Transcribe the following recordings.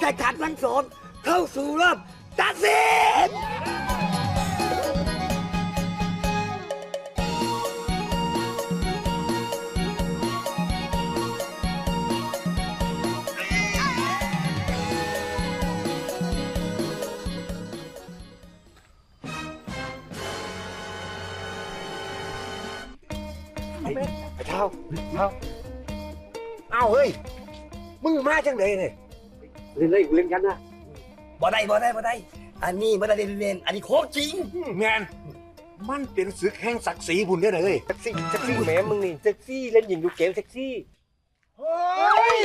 แข่งขันทั้งสองเข้าสู่รอบตัดสินไอ้เท้าเท้าเอ้าเฮ้ย มึงมาจังไหนเนี่ย เล่นเล่นเล่นกันนะบ่ได้บ่ได้บ่ได้ อันนี้บ่ได้เล่นๆอันนี้โค้งจริงแมนมันเป็นศึกแห่งศักดิ์ศรีบุญเด้อเลยเซ็กซี่เซ็กซี่แหมมึงนี่เซ็กซี่เล่นหญิงดูเกมเซ็กซี่เฮ้ย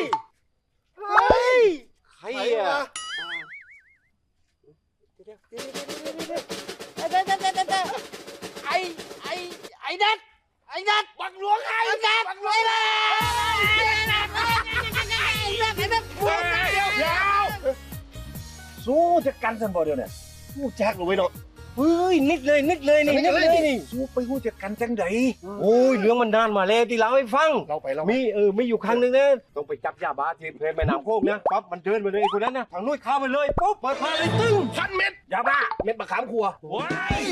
เฮ้ยใครอะไอ้ไอ้ไอ้นัทไอ้นัทบังหลวงไอ้นัทบังหลวงไอ้นัทไอ้นัทไอ้นัทเดี๋ยวเดี๋ยว สู้จะกันสันบ่เดียวเนี่ยสู้แจ็คลงไปเนาะ เฮ้ยนิดเลยนิดเลยนี่นิดเลยนี่สู้ไปสู้จะกันจังไดโอ้ยเรื่องมันนานมาแล้วที่เราให้ฟังเราไปเรามีเออมีอยู่ครั้งหนึ่งนะต้องไปจับยาบ้าที่เพลแม่น้ำโขงนะปั๊บมันเดินไปเลยไอ้คนนั้นนะทางนู้นเข้าไปเลยปุ๊บเปิดพาเลยตึ้งพันเม็ดยาบ้าเม็ดมะขามครัวว้าย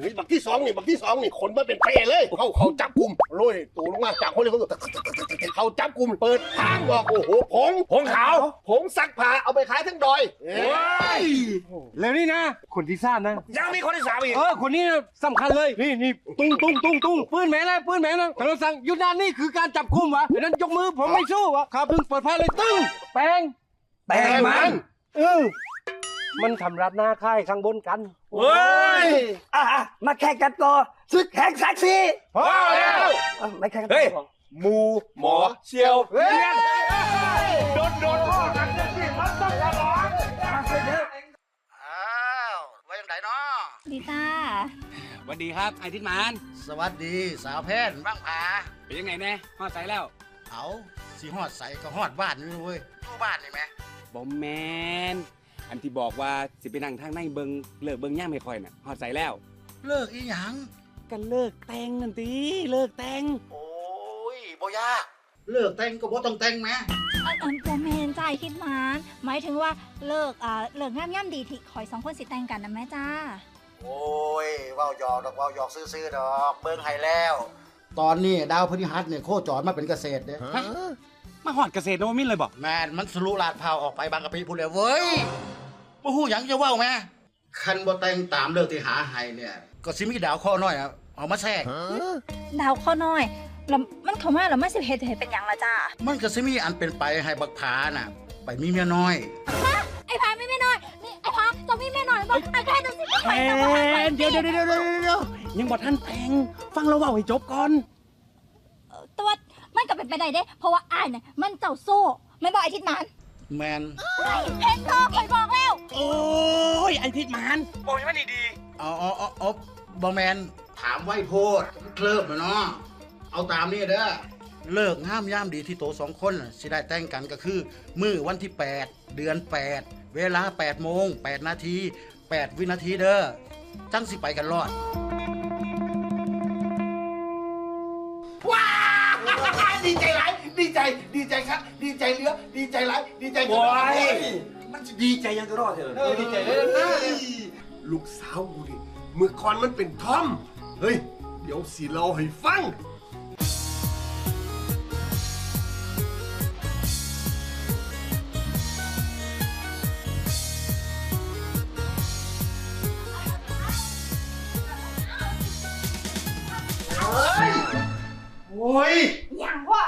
เฮ้ยบักที่สองนี่บักที่สองนี่ขนมาเป็นเป้เลยเขาเขาจับกลุ่มโรยตูลงมาจากคนเลยเขาเขาจับกลุ่มเปิดทางบอกโอ้โหผงผงขาวผงซักผ้าเอาไปขายทั้งดอยว้าย แล้วนี่นะ คนที่สร้างนะ ยังมีคนที่สามอีก เออ คนนี้นะสำคัญเลย นี่นี่ตุ้งตุ้งตุ้งตุ้งปืนแม่เลยปืนแม่นะแต่เราสั่งหยุดนานนี่คือการจับคุมวะดังนั้นยกมือผมไม่สู้วะข้าเพิ่งเปิดพาเลยตึ้งแปลงแต่มัน เออ มันทำรัดหน้าค่ายข้างบนกันเฮ้ยอะอะมาแข่งกันต่อศึกแห่งศักดิ์ศรีพอแล้วอะไม่แข่งกันเฮ้ยต่อหมูหมอเชียวเรียนโดนโดนพ่อกันสิมัน ดีจ้าสวัสดีครับไอทิศหมานสวัสดีสาวแพทย์บ้างผาเป็นยังไงแน่ฮอดใสแล้ว เอาสีหอดใสก็หอดบ้านนี่เว้ยทู่บ้านนี่ไหมบอมแมนอันที่บอกว่าสิไปนั่งทางในเบิงเลิกเบิงย่ามไม่ค่อยน่ะฮอดใสแล้วเลิกอีหยังก็เลิกแต่งนั่นตีเลิกแต่งโอ้ยบ่ยากเลิกแต่งก็บ่ต้องแต่งแหมอันอันโปรเมนจ่ายคิดหมาน หมายถึงว่าเลิกอ่าเลิกงามย่ำดีที่คอยสองคนสิแต่งกันนะแม่จ้า โอ้ยเว้าหยอกดอกเว้าหยอกซื่อๆดอก เบิ่งให้แล้ว ตอนนี้ดาวพฤหัสเนี่ยโคจรมาเป็นเกษตรเด้ฮะมาฮอดเกษตรโนมินทร์เลยบอกแม่นมันสรุลาดพร้าวออกไปบางกะปิพูดเลยเว้ยบ่ฮู้หยังจะเว้าแม่คันบ่แต่งตามเลิกที่หาให้เนี่ย ก็สิมีดาวข้อน้อยอะเอามาแทรกดาวข้อน้อยแล้วมันเข้ามาแล้วมันสิเหตุเหตุเป็นอย่างละจ้ามันก็สิมีอันเป็นไปให้บักผาน่ะ ไปมีเมียน้อย ไอ้พา ไม่แม่น้อยนี่ไอ้พาจะมีแม่น้อยบ่ไอ้แค่จะสิแมนเดี๋ยวเดี๋ยวเดี๋ยวเดี๋ยวเดี๋ยวยังบอกท่านแต่ง ฟังเราเว่าให้จบก่อนตัวมันก็เป็นไปได้เด้ เพราะว่าอ้ายเนี่ยมันเจ้าโซ่ไม่บอกไอ้ทิศหมานแมนเห็นก็คอยบอกแล้ว โอ้ยไอทิศหมานบอกให้มันดีเอาเอาเอาเอาบ่แมนถามไว้โพดเคลิบนะเนาะเอาตามนี่เด้อ เลิกงามยามดีที่โตสองคนน่ะสิได้แต่งกันก็คือ มื้อวันที่ 8 เดือน 8 เวลา8โมง8นาที8 วินาทีเด้อจังสิไปกันรอดดีใจหลายดีใจดีใจครับ ดีใจเหลือดีใจหลายดีใจโอ้ยมันจะดีใจยังจะรอดเถอะดีใจเลยนะลูกสาวกูดิเมื่อก่อนมันเป็นทอมเฮ้ยเดี๋ยวสิเราให้ฟัง โอ้ยอย่างว่า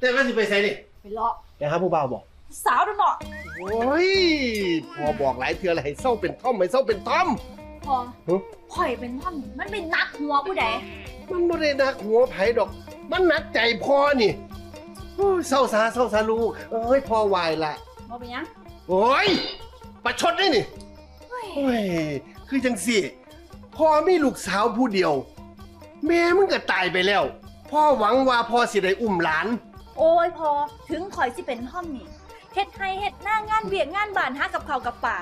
แต่ว่าสิไปใส่ดิไปเลาะนะครับผู้บ่าวบอก สาวดูเนาะโอ้ยพอบอกหลายเทื่อแล้วให้เศร้าเป็นท่อมให้เศร้าเป็นท่อม พอฮะข่อยเป็นท่อนมันเป็นนักหัวผู้ใดมันไม่ได้หนักหัวไผดอก มันหนักใจพ่อนี่โอ้ยเศร้าซาเศร้าซาลูกเอ้ยพ่อวายละบ่เป็นหยังโอ้ยประชดได้นี่เฮ้ยโอ้ยคือจังสิพ่อมีลูกสาวผู้เดียว แม่มึงก็ตายไปแล้ว พ่อหวังว่าพ่อสิได้อุ้มหลาน โอ้ยพอถึงข่อยสิเป็นท่อมนี่เฮ็ดให้เฮ็ดหน้างานเวียกงานบ้านหากับข้าวกับป่า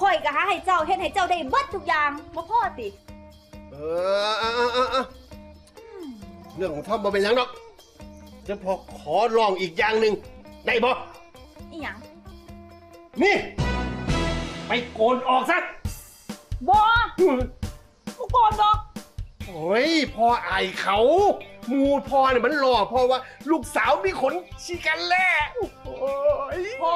ข่อยก็หาให้เจ้าเฮ็ดให้เจ้าได้เบิดทุกอย่างบ่พอติเออเออเออเออเออเรื่องของท่อมมาเป็นหยังดอกจะพอขอลองอีกอย่างหนึ่งได้บ่อีหยังนี่ ไปโกนออกซะบอกูโกนดอก โอ้ยพ่ออายเขาหมูพ่อเนี่ยมันหล่อเพราะว่าลูกสาวมีขนชิกันแล่โอ้ย พอ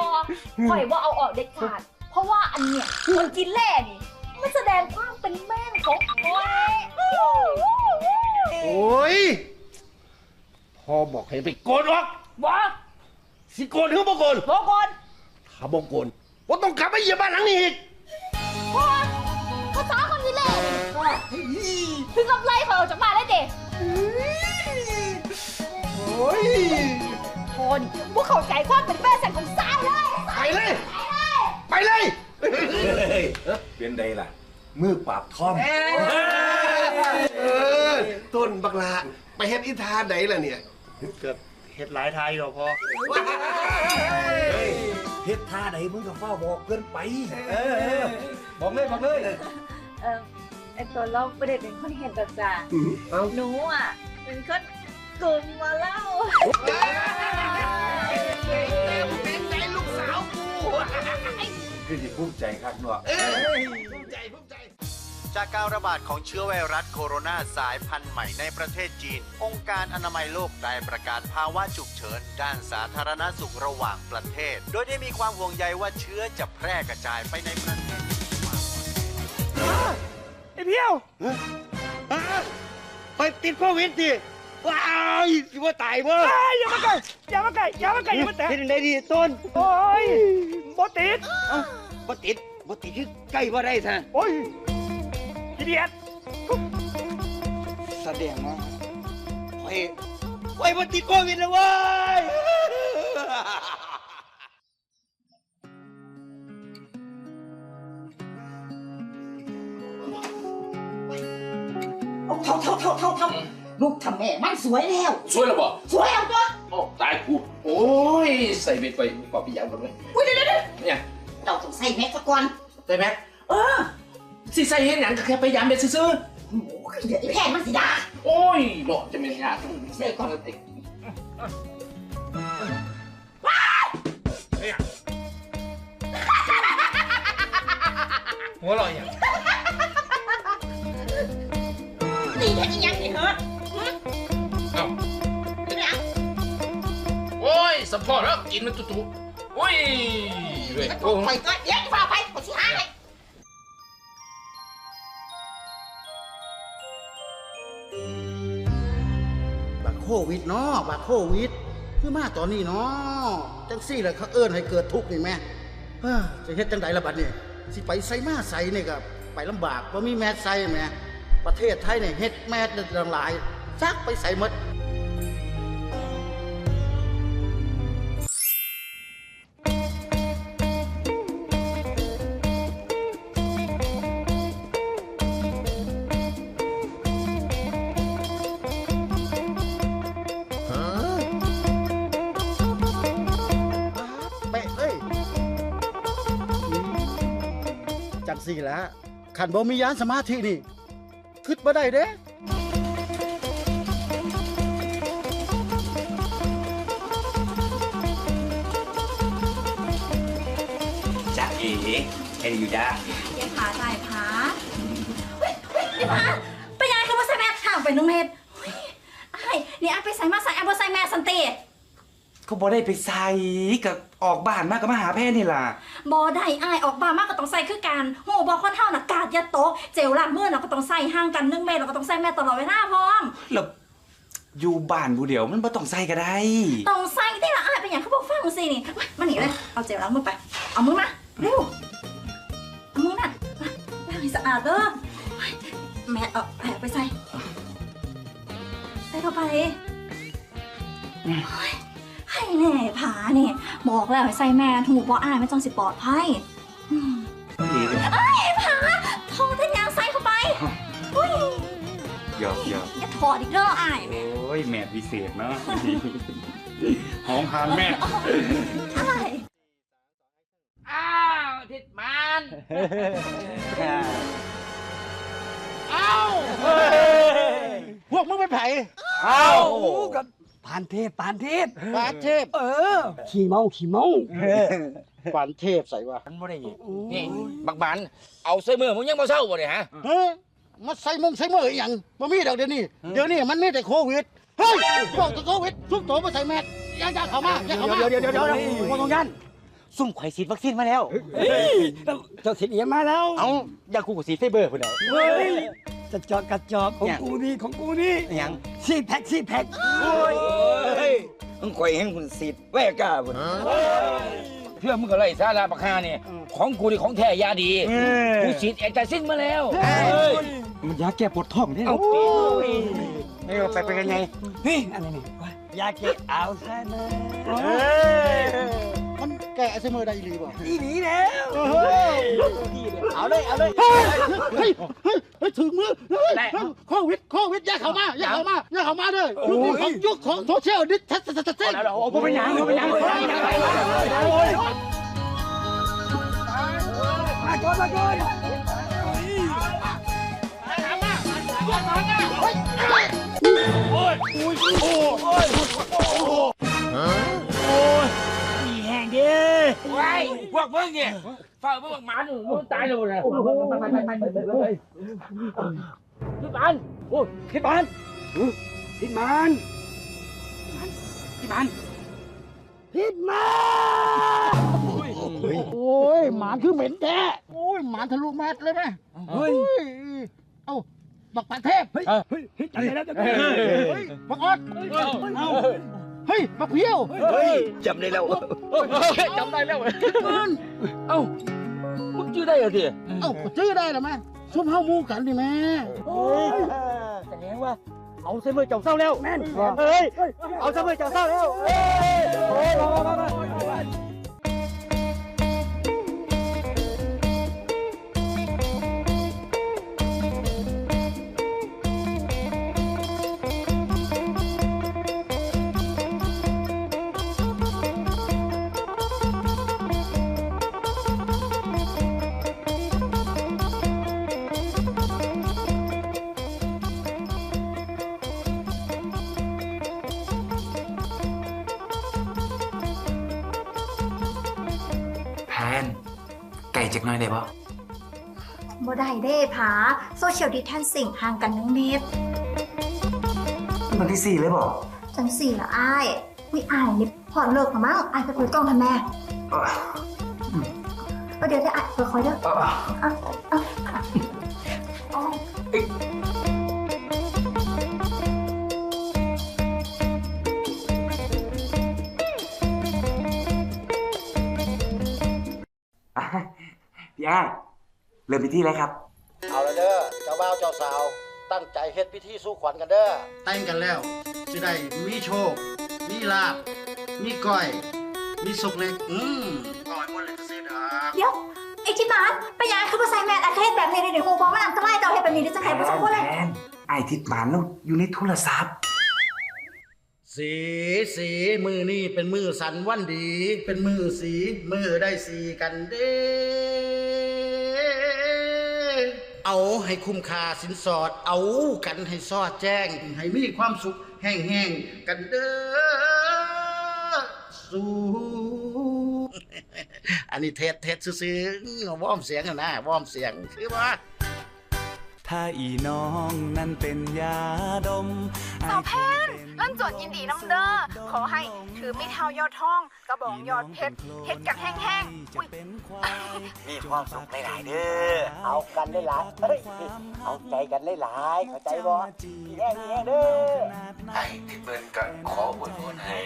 ข่อยว่าเอาออกเด็ดขาด เพราะว่าอันเนี้ยคนกินแร่นี่มันแสดงความเป็นแม่ของข่อยโอ้ยพ่อบอกให้ไปโกนออกบอสิโกนหรือบ่โกนบอโกนถ้าบ่โกนว่าต้องกลับไปเหยียบบ้านหลังนี้อีก พอภาษาคนกินแร่นี่ ถึงกับไล่ข่อยออกจากบ้านเลยเด็โอ้ยพอนี่พวกเขาใจความเป็นแม่สันของสายเลย ไปเลย ไปเลยเป็นใดล่ะ มือปราบท่อมเออต้นบักลาไปเฮ็ดอิทาไหนล่ะเนี่ยเกิดเฮ็ดหลายทายหรอยู่อเฮ็ดท่าไหนมึงก็เฝ้าบอกเกินไป เออบอกเลยบอกเลยเออ ไอตัวเราไม่ได้เป็นคนเห็นแบบจ้าเอ้าหนูอะเป็นคนกลุ่มมาเล่าเป็นใจลูกสาวกูคือสิภูมิใจคักเนาะ ภูมิใจภูมิใจ จากการระบาดของเชื้อไวรัสโคโรนาสายพันธุ์ใหม่ในประเทศจีน องค์การอนามัยโลกได้ประกาศภาวะฉุกเฉิน ด้านสาธารณสุขระหว่างประเทศ โดยได้มีความห่วงใยว่าเชื้อจะแพร่กระจายไปในประเทศไอ้ เพียวไปติดโควิดดิว้ายสิว่าตายบ่อย่ามาใกล้อย่ามาใกล้อย่ามาใกล้อย่ามาแตะเป็นไงดีต้นโอ้ยบ่ติดเอ้าบ่ติดบ่ติดคือใกล้บ่ได้ซะโอ้ยอีเดียดแสดงว่าไว้ไว้บ่ติดโควิดแล้วเว้ย เอาเท่าเท่าเท่าเท่าเท่าลูกทำแม่มันสวยแล้ว สวยแล้วบ่สวยแล้วตัวโอ้ตายกูโอ้ยใส่เบ็ดไปปอบพี่ยาวกันเลยอุ้ยเดี๋ยวเดี๋ยวเดี๋ยวเนี่ยเราต้องใส่แม็กซ์ซะก่อนได้ไหมเออสิใส่เห็นหยังก็แค่ไปยามเบ็ดซื่อโอ้ยเดี๋ยวไอ้แพนมันสิด่าๆโอ้ยเนาะจะเป็นยากใส่ก่อนติหัวเอ้ยสปอร์ตแล้วกินมันตุ๊ๆโอ้ยเว้ยมันโอ้ไปก็เดี๋ยวจะพาไปกูสิหาให้บักโควิดเนาะบักโควิดคือมาตอนนี้เนาะจังซี่แหละเขาเอิ้นให้เกิดทุกข์นี่แม่เฮ้อจะเฮ็ดจังไดล่ะบัดนี้สิไปใส่มาใส่นี่ก็ไปลำบากบ่มีแมสใส่แม่ประเทศไทยเนี่ยเฮ็ดแมสดังหลายซักไปใส่หมด งสี่ละขันบ่มียานสมาธินี่คิดบ่ได้เด้จ้าเอ๋แค่นี้อยู่จ้าเย็นขาใจผาเฮ้ยเฮ้ยนี่ผาไปยายคือว่าใส่แม่ห่างไปหนึ่งเมตรเฮ้ยไอ้นี่ไอ้ไปใส่มาใส่ไอ้บ่ใส่แม่สันติ ก็บ่ได้ไปใส่กับออกบ้านมาก็มาหาแพทย์นี่ล่ะบ่ได้ไอ้ายออกบานมากก็ต้องใส่คือกันโหบ่คนเท่าน่ะกาดอยาโตะเจลล้างมือน่ะก็ต้องใส่ห่างกันหนึ่งเมตรแล้วก็ต้องใส่แม่ตลอดเวลาพร้อม แล้วอยู่บ้านผู้เดียวมันบ่ต้องใส่ก็ได้ ต้องใส่ที่ละอ้ายเป็นอย่างเขาบอกฟังสินี่เว้ยมาหนีเลยเอาเจลล้างมือไป เอามือมาเร็วเอามือนั่นมาล้างให้สะอาดเด้อเฮ้ยแม่เอาแผลไปใส่ใส่เข้าไปเฮ้ย ให้แน่ผาเนี่ยบอกแล้วให้ใส่แม่ถูกบ่อ้ายไม่ต้องสิปลอดภัยอืมดีเลยเอ้ยผาทองทั้งยางใส่เข้าไปเฮ้ยหยอกหยอกอย่าถอดอีกเด้ออ้ายโอ้ยแม่พิเศษเนาะหอมหานแม่อ้ายอ้าวทิดมันพวกมึงเป็นไผเอ้ากับ ปานเทพปานเทพ ปานเทพเออ ขี่เมาขี่เมาปานเทพใส่ว่ามันบ่ได้นี่นี่บักบันเอาใส่มือมึงยังบ่เศร้าบ่เนี่ยฮะเฮ้ยมาใส่มงใส่มืออหย่างบ่มีดอกเดี๋ยวนี้เดี๋ยวนี้มันมีแต่โควิดเฮ้ยบอกแต่โควิดทุกตัวมาใส่แมสอย่าอย่าเข้ามาอย่าเข้ามาเดี๋ยวเดี๋ยวเดี๋ยวเดี๋ยวพวกตรงนั้นซุ่มไข่ฉีดวัคซีนมาแล้วเจ้าสิเอียมาแล้ว เอาอย่ากูกับสีไฟเบอร์พุ่นเด้อเฮ้ย จะจอกกระจอกของกูนี่ของกูนี่หยังสี่แพ็คสี่แพ็คเฮ้ยมึงข่อยเห็นคุณสีดแวกล้าพุ่นเพื่อมึงก็ไล่ซาลาบักฮานี่ของกูนี่ของแท้ยาดีกูฉีดแอคตาซินมาแล้วมันยาแก้ปวดท้องนี่เอาเอ้ยไปไปกันไงเฮ้ยอะไรนี่ยาเก็บเอาซะนะมัน แกะใส่มือได้อีหลีบ่นี่หนีแล้วเอาเลยเอาเลยเฮ้ยเฮ้ยเฮ้ยเฮ้ยถึงมือเฮ้ยโควิดโควิดอย่าเข้ามาอย่าเข้ามาอย่าเข้ามาเด้อยุคนี้ของยุคของโซเชียลดิสทัสทัสทัสเอาแล้วเอาไปยังเอาไปยังมาก่อนมาก่อนแห้งดิว้าย พวกมึงเนี่ยฝ่าพวกหมาหนูมึงตายเลยนะพี่บันโอ้คิดบ้านพิมานพี่บันพิมานโอ้ยหมาคือเหม็นแท้โอ้ยหมาทะลุแมสเลยไหมเฮ้ยเอ้าบักปาเทพเฮ้ยเฮ้ยเฮ้ยอะไรแล้วจะเฮ้ยบักออดเอ้า เฮ้ยบักเพี้ยวเฮ้ยจำได้แล้วจำได้แล้วมันเอ้ามึงชื่อได้เหรอทีเอ้าชื่อได้หรือไม่ซุ่มเฮาหมูกันดิแม่แสดงว่าเอาเสมอเจ้าเศร้าแล้วแม่นเฮ้ยเอาเสมอเจ้าเศร้าแล้วเฮ้ย นไก่จักหน้อยได้ปะบ่ได้เด้ผาโซเชียลดิแทนซิ่งห่างกันหนึ่งเมตรวันที่สี่เลยบอกจังสี่ละอ้ายวิอายนี่พอเลิกมามั้งอายไปเปิดกล้องทำแม่เออเดี๋ยวได้อายเปิดคอยเด้อเอาเอาเอาพี่อ้ายเริ่มพิธีเลยครับ เอาละเด้อเจ้าบ่าวเจ้าสาว ตั้งใจเฮ็ดพิธีสู่ขวัญกันเด้อแต่งกันแล้วจะได้มีโชค มีลาบ มีก้อย มีสุขเล็ก อืมก้อยหมดเลยจะเสียดอกเดี๋ยวไอ้ที่บ้านไปยังคือมาใส่แมสอาเทศแบบนี้เดี๋ยวครูบอกว่าอันตรายต่อเหตุแบบนี้ดิจะใครผู้ชมก็เลยแพนไอทิดหมานแล้วอยู่ในโทรศัพท์สีสีมือนี่เป็นมือสันวันดี เป็นมือสีมือได้สีกันเด้ เอาให้คุ้มค่าสินสอด เอากันให้ซอดแจ้ง ให้มีความสุขแห้งๆกันเด้อสู่อันนี้เทศเทสซื้อๆวอมเสียงนะวอมเสียงคือว่า ถ้าอีน้องนั้นเป็นยาดมสาวแพนลั่นจดยินดีน้ำเด้อ ขอให้ถือไม่เท่ายอดทอง กระบองยอดเพชรเพชรกันแห้งๆอุ้ยมีความสุขหลายๆเด้อ เอากันหลายๆเฮ้ยเอาใจกันหลายๆเข้าใจบ่มีแห้งมีแห้งเด้อไอ้ที่เบิ้นก็ขออวยพรให้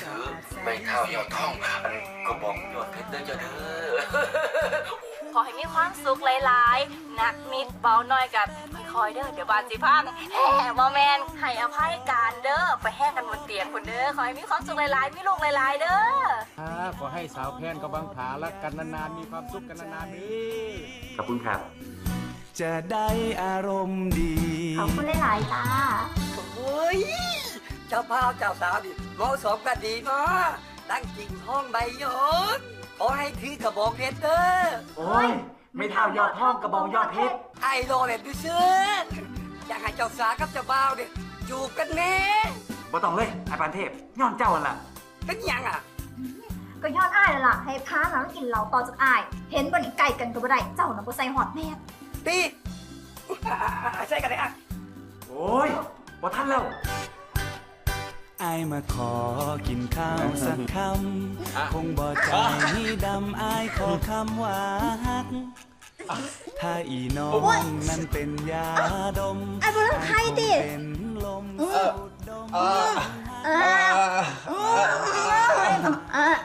ถือใบเท้ายอดทอง อันก็บอกยอดเพชรเด้อจ้ะเด้อข อให้มีความสุขหลายๆนักนิดเบาหน่อยกับคอยๆเด้อเดี๋ยวบานสิพังแห่บอแมนให้อภัยการเด้อไปแห่กันบนเตียงคุณเด้อขอให้มีความสุขหลายๆมีลูกหลายๆเด้อขอให้สาวแพนกับบังผารักกันนานๆมีความสุขกันนานๆนี่ขอบคุณครับจะได้อารมณ์ดีขอบคุณหลายๆจ้าเฮ้ยเจ้าพ่าวเจ้าสาวดิเหมาะสมกันดีเนาะตั้งกิ่งห้องใบยน ขอให้ถือกระบอกเพชรเด้อโอ้ย ไม่เท่ายอดทองกระบองยอดเพชรไอ้รอแบบดูซื้ออยากให้เจ้าสาวกับเจ้าบ่าวเนี่ยจูบกันแน่บ่ต้องเลยไอ้ปานเทพย้อนเจ้าหั่นล่ะเป็นหยังอะ ก็ยอดอ้ายแล้วล่ะ ให้พาหลังกินเหล้าต่อจากอ้าย เห็นบ่นี่ไก่กันก็บ่ได้ เจ้าน่ะบ่ใส่ฮอดแม่ตีใช่กันเลยอะ โอ้ยบ่ทันแล้ว ไอายมาขอกินข้าวสักคำ คงบ่ใจดำไอายขอคำว่าฮัก ถ้าอีน้องนั้นเป็นยาดมไอ้บ่รักใครติเป็นลมเออเออเออเออเออ